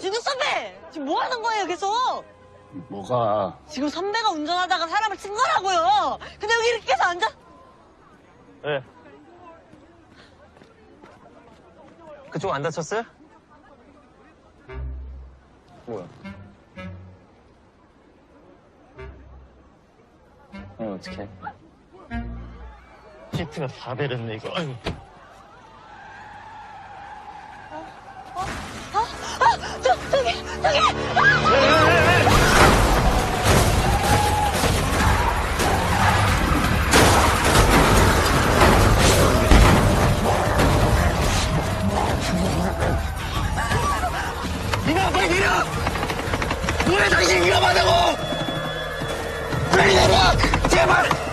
진욱 선배! 지금 뭐 하는 거예요, 계속? 뭐가? 지금 선배가 운전하다가 사람을 친 거라고요! 근데 여기 이렇게 해서 앉아? 왜? 그쪽 안 다쳤어요? 뭐야? 이거 어떡해? 시트가 다 베렸네, 이거. 아이고. 저, 저기, 저기! 네가 빨리 내려! 왜 당신 위험하다고! 빨리 내려! 제발!